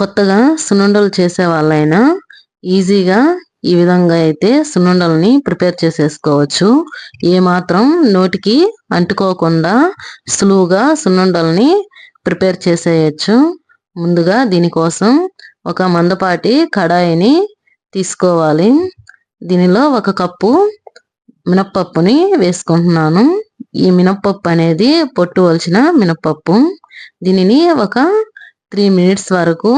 కొత్తగా సున్నుండలు చేసే వాళ్ళైనా ఈజీగా ఈ విధంగా అయితే సున్నుండలని ప్రిపేర్ చేసేసుకోవచ్చు. ఏ మాత్రం నోటికి అంటుకోకుండా సులువుగా సున్నుండల్ని ప్రిపేర్ చేసేయచ్చు. ముందుగా దీనికోసం ఒక మందపాటి కడాయిని తీసుకోవాలి. దీనిలో ఒక కప్పు మినప్పప్పుని వేసుకుంటున్నాను. ఈ మినప్పప్పు అనేది పొట్టు వలిచిన మినప్పప్పు. దీనిని ఒక త్రీ మినిట్స్ వరకు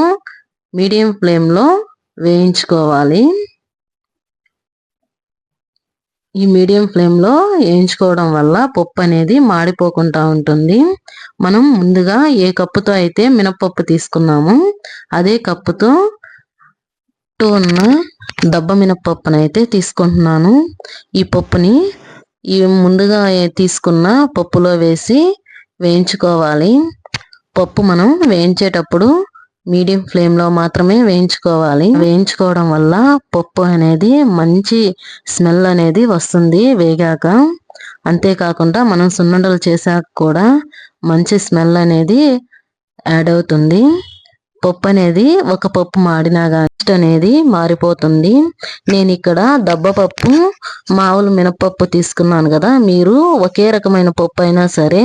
మీడియం ఫ్లేమ్లో వేయించుకోవాలి. ఈ మీడియం ఫ్లేమ్లో వేయించుకోవడం వల్ల పప్పు అనేది మాడిపోకుండా ఉంటుంది. మనం ముందుగా ఏ కప్పుతో అయితే మినపప్పు తీసుకున్నామో అదే కప్పుతో ఉన్న దబ్బ మినపప్పును అయితే తీసుకుంటున్నాను. ఈ పప్పుని ఈ ముందుగా తీసుకున్న పప్పులో వేసి వేయించుకోవాలి. పప్పు మనం వేయించేటప్పుడు మీడియం ఫ్లేమ్లో మాత్రమే వేయించుకోవాలి. వేయించుకోవడం వల్ల పప్పు అనేది మంచి స్మెల్ అనేది వస్తుంది వేగాక. అంతేకాకుండా మనం సున్నుండలు చేశాక కూడా మంచి స్మెల్ అనేది యాడ్ అవుతుంది. పప్పు అనేది ఒక పప్పు మాడినా మాడినాగా అనేది మారిపోతుంది. నేను ఇక్కడ దబ్బపప్పు మామూలు మినపప్పు తీసుకున్నాను కదా మీరు ఒకే రకమైన పప్పు అయినా సరే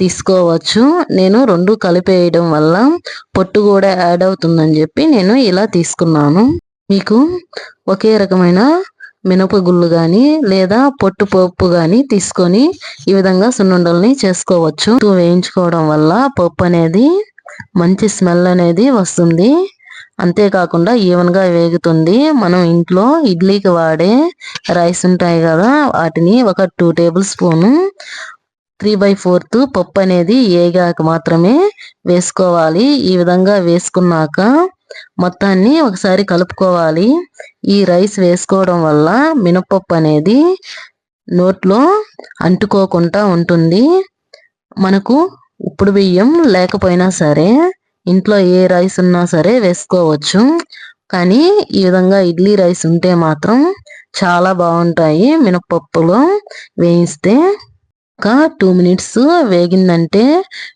తీసుకోవచ్చు. నేను రెండు కలిపేయడం వల్ల పొట్టు కూడా యాడ్ అవుతుందని చెప్పి నేను ఇలా తీసుకున్నాను. మీకు ఒకే రకమైన మినపగుళ్ళు కానీ లేదా పొట్టు పప్పు కానీ తీసుకొని ఈ విధంగా సున్నుండల్ని చేసుకోవచ్చు. వేయించుకోవడం వల్ల పప్పు అనేది మంచి స్మెల్ అనేది వస్తుంది. అంతేకాకుండా ఈవెన్గా వేగుతుంది. మనం ఇంట్లో ఇడ్లీకి వాడే రైస్ ఉంటాయి కదా వాటిని ఒక two table spoon three by fourth పప్పు అనేది ఏగాక మాత్రమే వేసుకోవాలి. ఈ విధంగా వేసుకున్నాక మొత్తాన్ని ఒకసారి కలుపుకోవాలి. ఈ రైస్ వేసుకోవడం వల్ల మినపప్పు అనేది నోట్లో అంటుకోకుండా ఉంటుంది. మనకు ఇప్పుడు బియ్యం లేకపోయినా సరే ఇంట్లో ఏ రైస్ ఉన్నా సరే వేసుకోవచ్చు. కానీ ఈ విధంగా ఇడ్లీ రైస్ ఉంటే మాత్రం చాలా బాగుంటాయి మినపప్పులో వేయిస్తే. ఒక టూ మినిట్స్ వేగిందంటే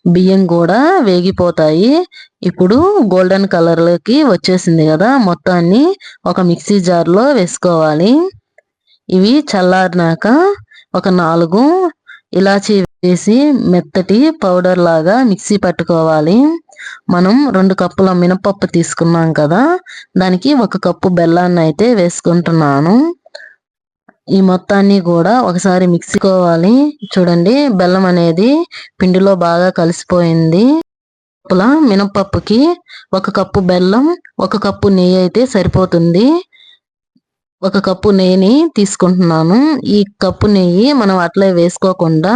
బియ్యం కూడా వేగిపోతాయి. ఇప్పుడు గోల్డెన్ కలర్లోకి వచ్చేసింది కదా మొత్తాన్ని ఒక మిక్సీ జార్లో వేసుకోవాలి. ఇవి చల్లారినాక ఒక నాలుగు ఇలాచీ వేసి మెత్తటి పౌడర్ లాగా మిక్సీ పట్టుకోవాలి. మనం రెండు కప్పుల మినపప్పు తీసుకున్నాం కదా దానికి ఒక కప్పు బెల్లాన్ని అయితే వేసుకుంటున్నాను. ఈ మొత్తాన్ని కూడా ఒకసారి మిక్సీకోవాలి. చూడండి బెల్లం అనేది పిండిలో బాగా కలిసిపోయింది. మినపప్పుకి ఒక కప్పు బెల్లం ఒక కప్పు నెయ్యి అయితే సరిపోతుంది. ఒక కప్పు నెయ్యిని తీసుకుంటున్నాను. ఈ కప్పు నెయ్యి మనం అట్లే వేసుకోకుండా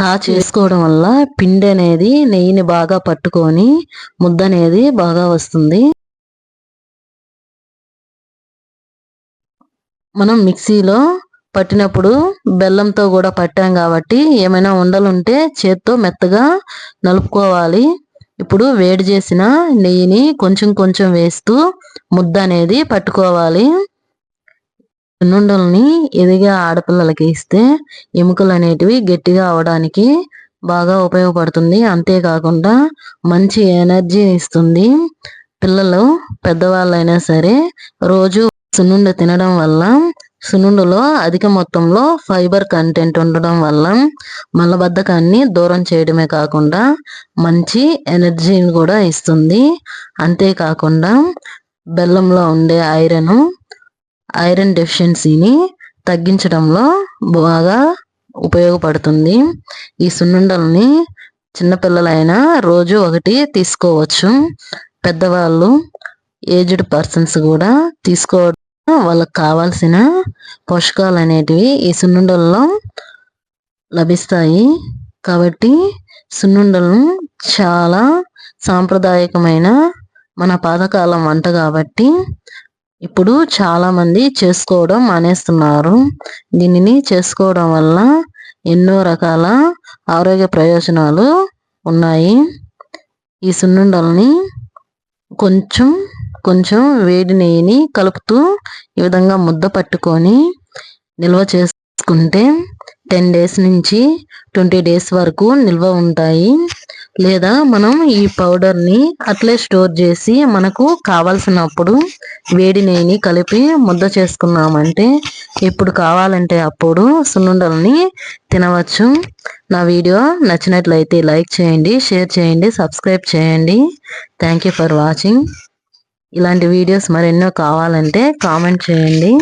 కాచి వేసుకోవడం వల్ల పిండి అనేది నెయ్యిని బాగా పట్టుకొని ముద్ద అనేది బాగా వస్తుంది. మనం మిక్సీలో పట్టినప్పుడు బెల్లంతో కూడా పట్టాం కాబట్టి ఏమైనా ఉండలుంటే చేత్తో మెత్తగా నలుపుకోవాలి. ఇప్పుడు వేడి చేసిన నెయ్యిని కొంచెం కొంచెం వేస్తూ ముద్ద అనేది పట్టుకోవాలి. సున్నుండల్ని ఎదిగే ఆడపిల్లలకి ఇస్తే ఎముకలు అనేటివి గట్టిగా అవడానికి బాగా ఉపయోగపడుతుంది. అంతేకాకుండా మంచి ఎనర్జీ ఇస్తుంది. పిల్లలు పెద్దవాళ్ళైనా సరే రోజు సున్నుండ తినడం వల్ల సున్నుండలో అధిక మొత్తంలో ఫైబర్ కంటెంట్ ఉండడం వల్ల మలబద్ధకాన్ని దూరం చేయడమే కాకుండా మంచి ఎనర్జీని కూడా ఇస్తుంది. అంతేకాకుండా బెల్లంలో ఉండే ఐరన్ ఐరన్ డెఫిషియన్సీని తగ్గించడంలో బాగా ఉపయోగపడుతుంది. ఈ సున్నుండల్ని చిన్నపిల్లలైనా రోజు ఒకటి తీసుకోవచ్చు. పెద్దవాళ్ళు ఏజ్డ్ పర్సన్స్ కూడా తీసుకోవడం వాళ్ళకి కావాల్సిన పోషకాలు అనేటివి ఈ సున్నుండల్లో లభిస్తాయి. కాబట్టి సున్నుండలను చాలా సాంప్రదాయకమైన మన పాతకాలం వంట కాబట్టి ఇప్పుడు చాలా మంది చేసుకోవడం మానేస్తున్నారు. దీనిని చేసుకోవడం వల్ల ఎన్నో రకాల ఆరోగ్య ప్రయోజనాలు ఉన్నాయి. ఈ సున్నుండల్ని కొంచెం కొంచెం వేడి నెయ్యిని కలుపుతూ ఈ విధంగా ముద్ద పట్టుకొని నిల్వ చేసుకుంటే టెన్ డేస్ నుంచి ట్వంటీ డేస్ వరకు నిల్వ ఉంటాయి. లేదా మనం ఈ పౌడర్ని అట్లే స్టోర్ చేసి మనకు కావాల్సినప్పుడు వేడి నెయ్యిని కలిపి ముద్ద చేసుకున్నామంటే ఎప్పుడు కావాలంటే అప్పుడు సున్నుండలని తినవచ్చు. నా వీడియో నచ్చినట్లయితే లైక్ చేయండి షేర్ చేయండి సబ్స్క్రైబ్ చేయండి. థ్యాంక్ యూ ఫర్ వాచింగ్ ఇలాంటి వీడియోస్ మరెన్నో కావాలంటే కామెంట్ చేయండి.